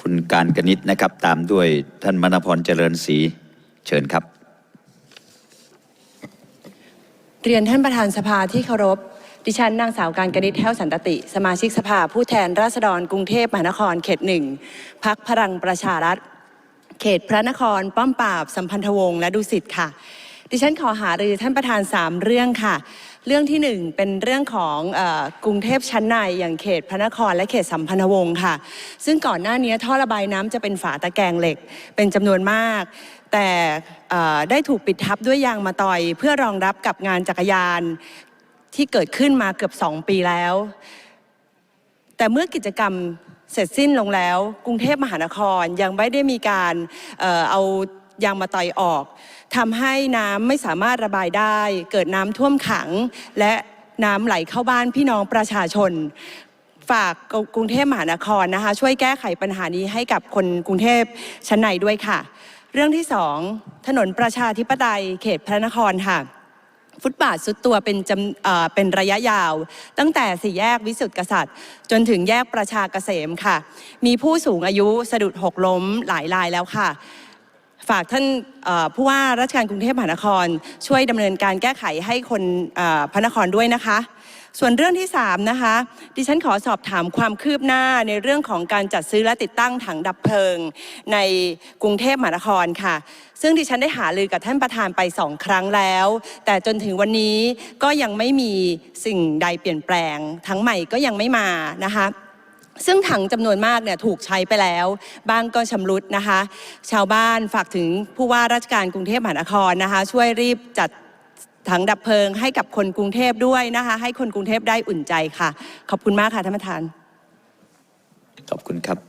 คุณการกนิษฐ์นะครับ ตามด้วยท่านมณพรเจริญศรีเชิญครับ เรียนท่านประธานสภาที่เคารพ ดิฉันนางสาวการกนิษฐ์แห้วสันตติ สมาชิกสภาผู้แทนราษฎรกรุงเทพมหานครเขตหนึ่งพักพลังประชารัฐ เขตพระนครป้อมปราบสัมพันธวงศ์และดุสิตค่ะ ดิฉันขอหารือท่านประธาน3เรื่องค่ะ เรื่องที่หนึ่งเป็นเรื่องของอกรุงเทพชั้นในอย่างเขตพระนครและเขตสัมพันธวงศ์ค่ะ ซึ่งก่อนหน้านี้ท่อระบายน้ำจะเป็นฝาตะแกรงเหล็กเป็นจำนวนมาก แต่ได้ถูกปิดทับด้วยยางมาตอย เพื่อรองรับกับงานจักรยานที่เกิดขึ้นมาเกือบ 2 ปีแล้ว แต่เมื่อกิจกรรมเสร็จสิ้นลงแล้ว กรุงเทพมหานครยังไม่ได้มีการเอา ยางมาตอยออกทำให้น้ำไม่สามารถระบายได้ เกิดน้ำท่วมขัง และน้ำไหลเข้าบ้านพี่น้องประชาชน ฝากกรุงเทพมหานครนะคะ ช่วยแก้ไขปัญหานี้ให้กับคนกรุงเทพชั้นในด้วยค่ะ เรื่องที่สองถนนประชาธิปไตยเขตพระนครค่ะฟุตบาทสุดตัวเป็นจำเป็นระยะยาว ตั้งแต่สี่แยกวิสุทธิกษัตริย์ จนถึงแยกประชาเกษมค่ะ มีผู้สูงอายุสะดุดหกล้มหลายรายแล้วค่ะ ฝากท่านผู้ว่าราชการกรุงเทพมหานคร ช่วยดำเนินการแก้ไขให้คนพระนครด้วยนะคะ ส่วนเรื่องที่3นะคะดิฉันขอสอบถามความคืบหน้าในเรื่องของการจัดซื้อและติดตั้งถังดับเพลิง ในกรุงเทพมหานครค่ะ ซึ่งดิฉันได้หารือกับท่านประธานไปสองครั้งแล้ว แต่จนถึงวันนี้ก็ยังไม่มีสิ่งใดเปลี่ยนแปลงทั้งใหม่ก็ยังไม่มานะคะ ซึ่งถังจำนวนมากเนี่ยถูกใช้ไปแล้ว บ้างก็ชำรุดนะคะ ชาวบ้านฝากถึงผู้ว่าราชการกรุงเทพมหานครนะคะ ช่วยรีบจัดถังดับเพลิงให้กับคนกรุงเทพด้วยนะคะ ให้คนกรุงเทพได้อุ่นใจค่ะ ขอบคุณมากค่ะท่านประธาน ขอบคุณครับ